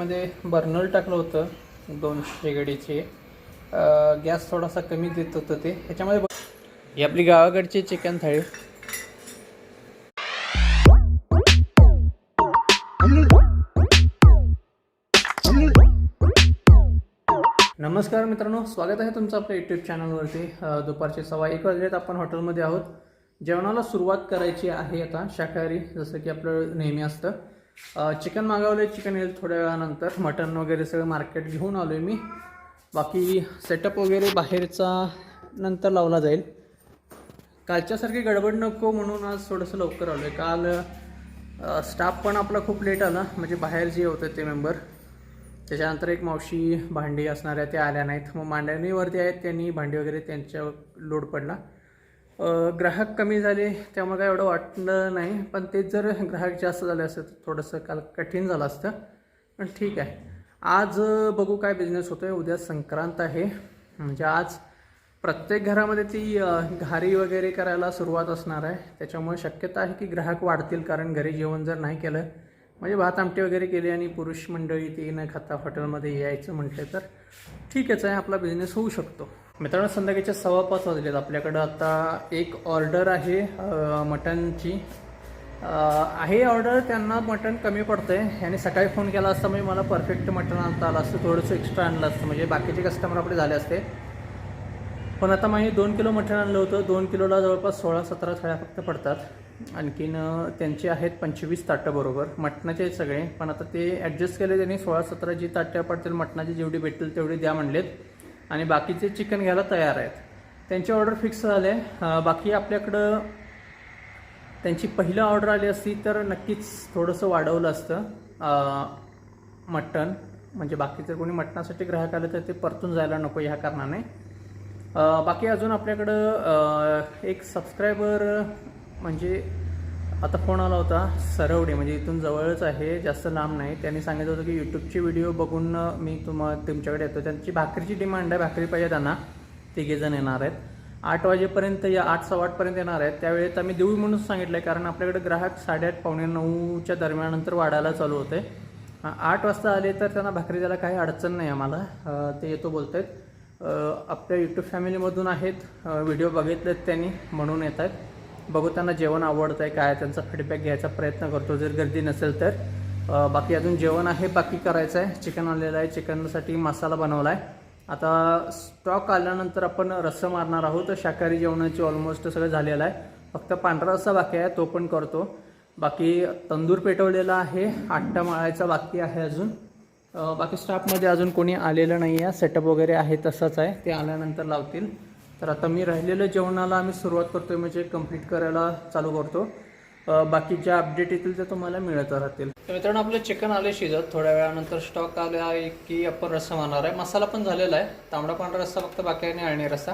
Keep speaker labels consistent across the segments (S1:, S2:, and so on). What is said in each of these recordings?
S1: भट्टीमध्ये burner टाकलं होतं दोन शेगडीचे गॅस थोडासा कमी देत होतं ते. ह्याच्यामध्ये ही आपली गावाकडची चिकन थाळी. नमस्कार मित्रांनो स्वागत आहे तुमचं आपल्या यूट्यूब चॅनलवरती दुपारचे सव्वा एक वाजलेत आपण हॉटेलमध्ये आहोत. जेवणाला सुरुवात करायची आहे आता शाकाहारी जसं की आपलं नेहमी असतं. चिकन मागवलं चिकन येईल थोड्या वेळानंतर. मटन वगैरे सगळं मार्केट घेऊन आलो आहे मी. बाकी सेटअप वगैरे बाहेरचा नंतर लावला जाईल. कालच्यासारखी गडबड नको म्हणून आज थोडंसं लवकर आलो आहे काल स्टाफ पण आपला खूप लेट आला. म्हणजे बाहेर जे होते ते मेंबर त्याच्यानंतर एक मावशी भांडी असणाऱ्या त्या आल्या नाहीत. मग मांडणीवरती आहेत त्यांनी भांडी वगैरे त्यांच्या लोड पडला. ग्राहक कमी झाले त्यामुळे काय एवढं वाटलं नाही. पण तेच जर ग्राहक जास्त झाले असतं तर थोडंसं काल कठीण झालं असतं. पण ठीक आहे. आज बघू काय बिझनेस होतो आहे उद्या संक्रांत आहे. म्हणजे आज प्रत्येक घरामध्ये ती घारी वगैरे करायला सुरुवात असणार आहे. त्याच्यामुळे शक्यता आहे की ग्राहक वाढतील कारण घरी जेवण जर नाही केलं म्हणजे भात आमटी वगैरे केली आणि पुरुष मंडळी ती न खाता हॉटेलमध्ये यायचं म्हटलं तर ठीकच आहे. आपला बिझनेस होऊ शकतो. मित्रांनो संध्याकाळच्या सव्वा पाच वाजलेत. आपल्याकडं आता एक ऑर्डर आहे मटनची. आहे ऑर्डर त्यांना मटण कमी पडतं आहे आणि सकाळी फोन केला असता म्हणजे मला परफेक्ट मटण आणता आलं असतं थोडंसं एक्स्ट्रा आणलं असतं. म्हणजे बाकीचे कस्टमर आपले झाले असते. पण आता माझे दोन किलो मटण आणलं होतं. दोन किलोला जवळपास सोळा सतरा थाळ्या फक्त पडतात. आणखीन त्यांचे आहेत पंचवीस ताटं बरोबर. मटणाचे आहेत सगळे. पण आता ते ॲडजस्ट केले त्यांनी सोळा सतरा जी ताट्या पडतील मटणाची जेवढी भेटतील तेवढी द्या म्हणलेत. आणि बाकीचे चिकन घ्यायला तयार आहेत. त्यांची ऑर्डर फिक्स झाले. बाकी आपल्याकडं त्यांची पहिलं ऑर्डर आली असती तर नक्कीच थोडंसं वाढवलं असतं. मटण. म्हणजे बाकी जर कोणी मटणासाठी ग्राहक आले तर ते परतून जायला नको ह्या कारणाने. बाकी अजून आपल्याकडं एक सबस्क्रायबर म्हणजे आता फोन आला होता सरवडे म्हणजे इथून जवळच आहे जास्त लांब नाही. त्यांनी सांगितलं होतं की यूट्यूबचे व्हिडिओ बघून मी तुम्हा तुमच्याकडे येतो. त्यांची भाकरीची डिमांड आहे भाकरी पाहिजे त्यांना. तिघेजण येणार आहेत. आठ वाजेपर्यंत या आठ सव्वा आठपर्यंत येणार आहेत. त्यावेळेत आम्ही देऊ म्हणून सांगितलं आहे कारण आपल्याकडे ग्राहक साडेआठ पावणे नऊच्या दरम्यानंतर वाढायला चालू होते. आठ वाजता आले तर त्यांना भाकरी द्यायला काही अडचण नाही आम्हाला. ते येतो बोलत आहेत आपल्या यूट्यूब फॅमिलीमधून आहेत. व्हिडिओ बघितलेत त्यांनी म्हणून येत आहेत बघू त्यांना जेवण आवडतं आहे काय त्यांचा फीडबॅक घ्यायचा प्रयत्न करतो. जर गर्दी नसेल तर. बाकी अजून जेवण आहे बाकी करायचं आहे चिकन आलेलं आहे. चिकनसाठी मसाला बनवला आहे आता स्टॉक आल्यानंतर आपण रस्सं मारणार आहोत. शाकाहारी जेवणाची ऑलमोस्ट सगळं झालेलं आहे. फक्त पांढरा रस्सा बाकी आहे तो पण करतो. बाकी तंदूर पेटवलेला आहे. आट्टा माळायचा बाकी आहे अजून. बाकी स्टाफमध्ये अजून कोणी आलेलं नाही आहे सेटअप वगैरे आहे तसंच आहे. ते आल्यानंतर लावतील. तर आता मी राहिलेलं जेवणाला आम्ही सुरुवात करतोय म्हणजे कंप्लीट करायला चालू करतो. बाकी ज्या अपडेट येतील ते तुम्हाला मिळत राहतील. तर मित्रांनो आपलं चिकन आले शिजत. थोड्या वेळानंतर स्टॉक आला आहे की आपण रस्सा मारणार आहे. मसाला पण झालेला आहे. तांबडा पांढरा रस्सा फक्त बाकी आहे आणि रस्सा.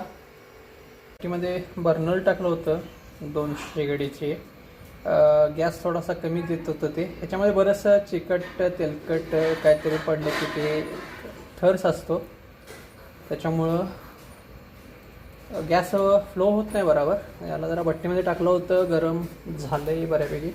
S1: मध्ये बर्नर टाकलं होतं दोन शेगडीचे. गॅस थोडासा कमी देत होतं ते. ह्याच्यामध्ये बरंचसं चिकट तेलकट काहीतरी पडलं की ते थर्स असतो. त्याच्यामुळं गॅस फ्लो होत नाही बरोबर. याला जरा भट्टीमध्ये टाकलं होतं गरम झालं आहे बऱ्यापैकी.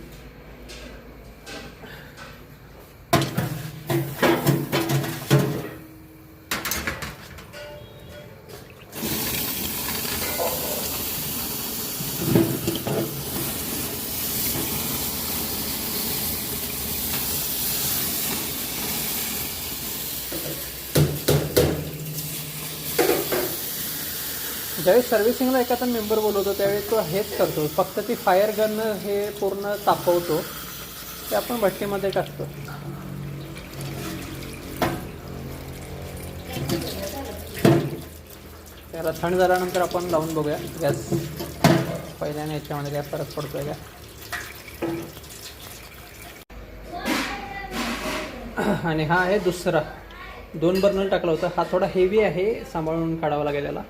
S1: ज्यावेळी सर्व्हिसिंगला एखादा मेंबर बोलवतो त्यावेळी तो हेच करतो. फक्त ती फायर गन हे पूर्ण तापवतो. ते आपण भट्टीमध्ये टाकतो. त्याला थंड झाल्यानंतर आपण लावून बघूया. गॅस पहिल्याने याच्यामध्ये काय फरक पडतोय का? आणि हा आहे दुसरा. दोन बर्नर टाकला होता. हा थोडा हेवी आहे सांभाळून काढावा लागेल याला.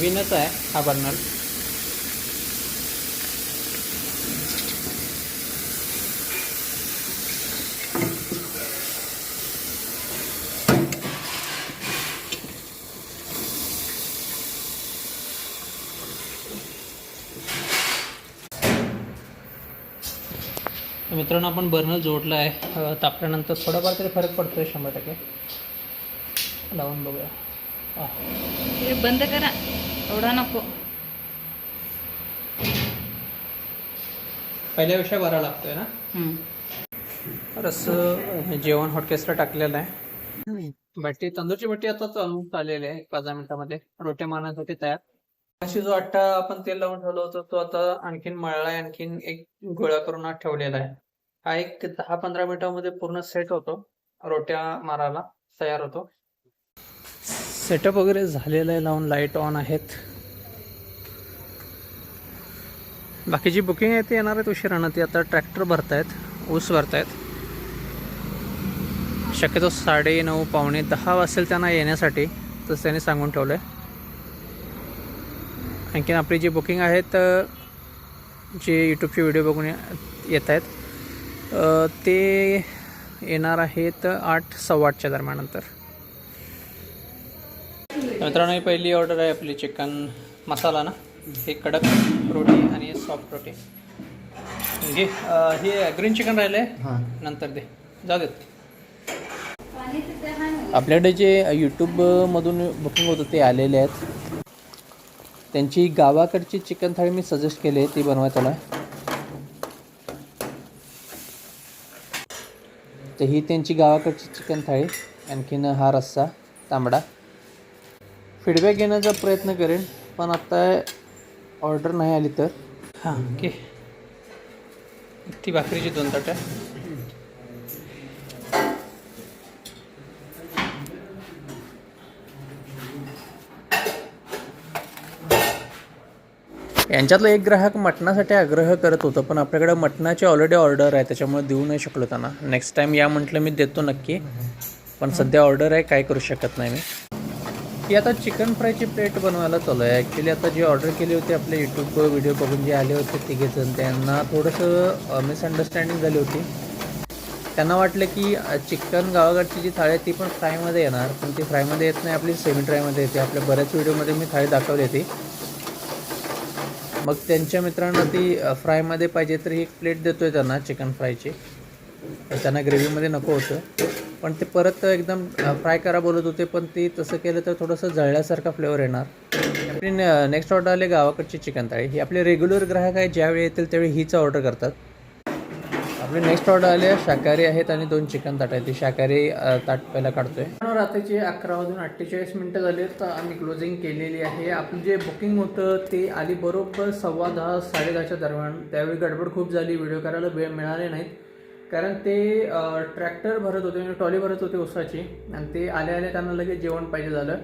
S1: नवीनच आहे हा बर्नर. मित्रांनो आपण बर्नर जोडला आहे. तापल्यानंतर थोडाफार तरी फरक पडतोय शंभर टक्के. लावून बघूया.
S2: बंद करा. एवढा नको.
S1: पहिल्यापेक्षा बरा लागतोय ना?
S2: हम्म.
S1: रस जेवण हॉटकेसला टाकलेलं आहे. बट्टी तंदूरची बट्टी आता चालून आलेली आहे पाच दहा मिनिटामध्ये. रोट्या मारण्यासाठी तयार. अशी जो आट्टा आपण तेल लावून ठेवला होता तो आता आणखीन मळलाय आणखीन एक गोळा करून आत ठेवलेला आहे. हा एक दहा पंधरा मिनिटामध्ये पूर्ण सेट होतो रोट्या मारायला तयार होतो. सेटअप वगैरे झालेलं आहे लावून लाइट ऑन आहेत. बाकीची बुकिंग आहे ती येणार आहेत उशिरानं ती आता ट्रॅक्टर भरतायत ऊस भरतायत. शक्यतो साडे नऊ पावणे दहा वाजेल त्यांना येण्यासाठी तसं त्यांनी सांगून ठेवलं आहे आणखीन आपली जी बुकिंग आहेत जे यूट्यूबचे व्हिडिओ बघून येत आहेत ते येणार आहेत आठ सव्वा आठच्या दरम्यानंतर मित्रांनो ही पहिली ऑर्डर आहे आपली चिकन मसाला ना. हे कडक रोटी आणि सॉफ्ट रोटी. घे अ, हे ग्रीन चिकन राहिलं आहे नंतर दे. जाऊ देत. आपल्याकडे जे यूट्यूबमधून बुकिंग होतं ते आलेले आहेत. त्यांची गावाकडची चिकन थाळी मी सजेस्ट केली आहे ती बनवाय त्याला. तर ही त्यांची गावाकडची चिकन थाळी. आणखीन हा रस्सा तांबडा. फीडबॅक घेण्याचा प्रयत्न करेन पण आत्ता ऑर्डर नाही आली तर. हां ओके. ती भाकरीची दोन ताट्या यांच्यातलं एक ग्राहक मटणासाठी आग्रह करत होतं पण आपल्याकडे मटणाची ऑलरेडी ऑर्डर आहे त्याच्यामुळे देऊ नाही शकलो त्यांना. नेक्स्ट टाईम या म्हटलं मी देतो नक्की पण सध्या ऑर्डर आहे काय करू शकत नाही मी. की आता चिकन फ्रायची प्लेट बनवायला चालू आहे. ॲक्च्युली आता जी ऑर्डर केली होती आपले यूट्यूबवर व्हिडिओ बघून जे आले होते तिघेजण त्यांना थोडंसं मिसअंडरस्टँडिंग झाली होती. त्यांना वाटलं की चिकन गावाकडची जी थाळी आहे ती पण फ्रायमध्ये येणार पण ती फ्रायमध्ये येत नाही आपली सेमी ड्रायमध्ये येते. आपल्या बऱ्याच व्हिडिओमध्ये मी थाळी दाखवली होती. मग त्यांच्या मित्रांना ती फ्रायमध्ये पाहिजे तर ही एक प्लेट देतो आहे त्यांना चिकन फ्रायची. त्यांना ग्रेव्हीमध्ये नको होतं. पण ते परत एकदम फ्राय करा बोलत होते पण ते तसं केलं तर थोडंसं जळल्यासारखा फ्लेवर येणार. आपली नेक्स्ट ऑर्डर आले गावाकडची चिकन थाळी. ही आपले रेग्युलर ग्राहक आहे ज्यावेळी येतील त्यावेळी हीच ऑर्डर करतात. आपले नेक्स्ट ऑर्डर आले शाकाहारी आहेत आणि दोन चिकन ताट आहेत. ती शाकाहारी ताट पहिला काढतोय. रात्रीचे अकरा वाजून अठ्ठेचाळीस मिनटं झाले तर आम्ही क्लोजिंग केलेली आहे. आपलं जे बुकिंग होतं ते आली बरोबर सव्वा दहा साडे दहाच्या दरम्यान. त्यावेळी गडबड खूप झाली. व्हिडिओ करायला वेळ मिळाले नाहीत. कारण ते ट्रॅक्टर भरत होते म्हणजे ट्रॉली भरत होते उसाची आणि ते आले आले त्यांना लगेच जेवण पाहिजे झालं.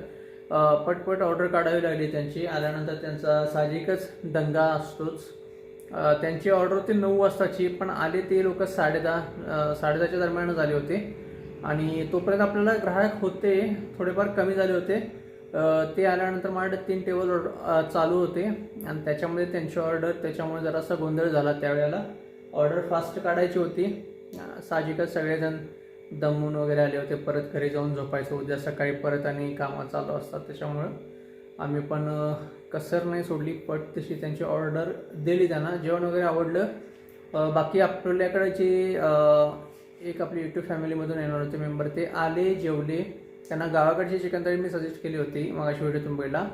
S1: पटपट ऑर्डर काढावी लागली त्यांची. आल्यानंतर त्यांचा साहजिकच दंगा असतोच. त्यांची ऑर्डर होती नऊ वाजताची पण आले ते लोक साडेदहा साडेदहाच्या दरम्यानच आले होते. आणि तोपर्यंत आपल्याला ग्राहक होते थोडेफार कमी झाले होते. ते आल्यानंतर माझ्याकडे तीन टेबल ऑर्डर चालू होते. आणि त्याच्यामध्ये त्यांची ऑर्डर त्याच्यामुळे जरासा गोंधळ झाला त्यावेळेला. ऑर्डर फास्ट काढायची होती. साहजिकच सगळेजण दमून वगैरे आले होते. परत घरी जाऊन झोपायचं. उद्या सकाळी परत आणि कामं चालू असतात. त्याच्यामुळं आम्ही पण कसर नाही सोडली पट तशी त्यांची ऑर्डर दिली त्यांना. जेवण वगैरे आवडलं. बाकी आपल्याकडे जे एक आपली युट्यूब फॅमिलीमधून येणार होते मेंबर ते आले जेवले. त्यांना गावाकडची चिकन थाळी मी सजेस्ट केली होती. मगाशी व्हिडिओ पहिला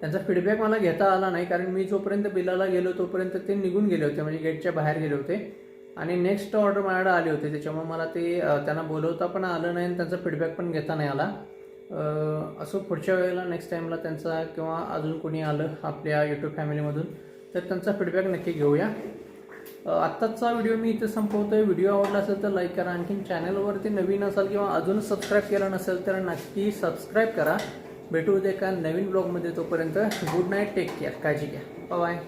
S1: त्यांचा फीडबॅक मला घेता आला नाही. कारण मी जोपर्यंत बिलाला गेलो तोपर्यंत ते निघून गेले होते. म्हणजे गेटच्या बाहेर गेले होते. आणि नेक्स्ट ऑर्डर माझ्याकडे आली होती त्याच्यामुळे मला ते त्यांना बोलवता पण आलं नाही आणि त्यांचा फीडबॅक पण घेता नाही आला. असं पुढच्या वेळेला नेक्स्ट टाईमला त्यांचा किंवा अजून कोणी आलं आपल्या यूट्यूब फॅमिलीमधून तर त्यांचा फीडबॅक नक्की घेऊया. आत्ताचा व्हिडिओ मी इथे संपवतो आहे व्हिडिओ आवडला असेल तर लाईक करा. आणखीन चॅनलवरती नवीन असाल किंवा अजून सबस्क्राईब केलं नसेल तर नक्की सबस्क्राईब करा. भेटू उद्या एका नवीन ब्लॉगमध्ये तोपर्यंत. गुड नाईट टेक केअर काळजी घ्या. बाय